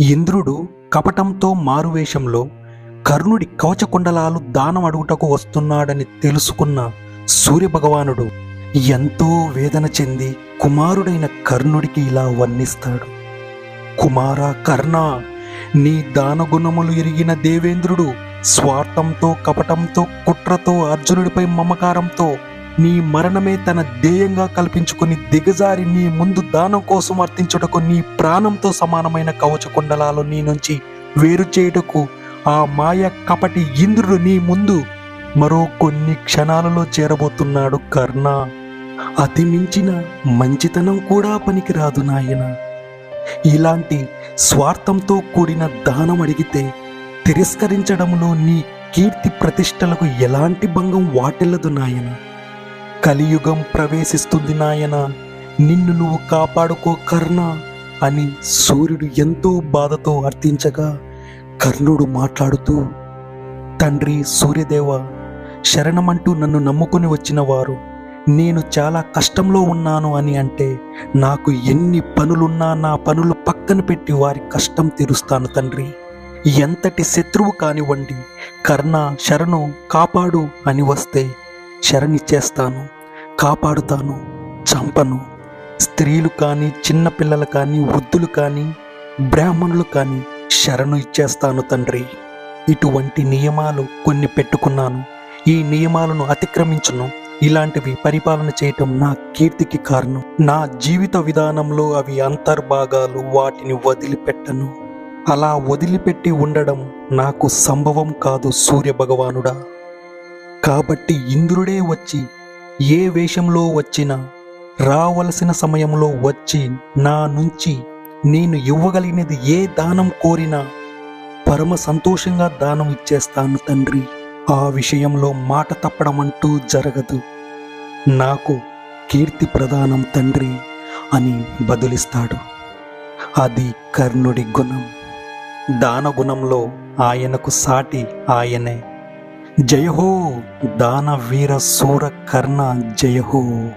ఇంద్రుడు కపటంతో మారువేషంలో కర్ణుడి కవచకుండలాలు దానం అడుగుటకు వస్తున్నాడని తెలుసుకున్న సూర్యభగవానుడు ఎంతో వేదన చెంది కుమారుడైన కర్ణుడికి ఇలా వర్ణిస్తాడు. కుమార కర్ణ నీ దానగుణములు ఎరిగిన దేవేంద్రుడు స్వార్థంతో కపటంతో కుట్రతో అర్జునుడిపై మమకారంతో నీ మరణమే తన ధ్యేయంగా కల్పించుకుని దిగజారి నీ ముందు దానం కోసం అర్థించుటకు నీ ప్రాణంతో సమానమైన కవచకుండలాలు నీ నుంచి వేరు చేయుటకు ఆ మాయ కపటి ఇంద్రుడు నీ ముందు మరో కొన్ని క్షణాలలో చేరబోతున్నాడు కర్ణ. అతి మించిన మంచితనం కూడా పనికిరాదు నాయన. ఇలాంటి స్వార్థంతో కూడిన దానం అడిగితే తిరస్కరించడంలో నీ కీర్తి ప్రతిష్టలకు ఎలాంటి భంగం వాటిల్లదు నాయన. కలియుగం ప్రవేశిస్తుంది నాయన. నిన్ను నువ్వు కాపాడుకో కర్ణ అని సూర్యుడు ఎంతో బాధతో అర్థించగా కర్ణుడు మాట్లాడుతూ తండ్రి సూర్యదేవ శరణమంటూ నన్ను నమ్ముకుని వచ్చిన వారు నేను చాలా కష్టంలో ఉన్నాను అని అంటే నాకు ఎన్ని పనులున్నా నా పనులు పక్కన పెట్టి వారి కష్టం తీరుస్తాను తండ్రి. ఎంతటి శత్రువు కానివ్వండి కర్ణ శరణు కాపాడు అని వస్తే శరణిచ్చేస్తాను. కాపాడుతాను చంపను. స్త్రీలు కానీ చిన్నపిల్లలు కానీ వృద్ధులు కానీ బ్రాహ్మణులు కానీ శరణు ఇచ్చేస్తాను తండ్రి. ఇటువంటి నియమాలు కొన్ని పెట్టుకున్నాను. ఈ నియమాలను అతిక్రమించను. ఇలాంటివి పరిపాలన చేయటం నా కీర్తికి కారణం. నా జీవిత విధానంలో అవి అంతర్భాగాలు వాటిని వదిలిపెట్టను. అలా వదిలిపెట్టి ఉండడం నాకు సంభవం కాదు సూర్య భగవానుడా కాబట్టి ఇంద్రుడే వచ్చి ఏ వేషంలో వచ్చినా రావలసిన సమయంలో వచ్చి నా నుంచి నేను ఇవ్వగలిగినది ఏ దానం కోరినా పరమ సంతోషంగా దానం ఇచ్చేస్తాను తండ్రి. ఆ విషయంలో మాట తప్పడం అంటూ జరగదు. నాకు కీర్తి ప్రదానం తండ్రి అని బదులిస్తాడు. అది కర్ణుడి గుణం. దాన గుణంలో ఆయనకు సాటి ఆయనే. జయహో దానవీర సూర కర్ణ జయహో.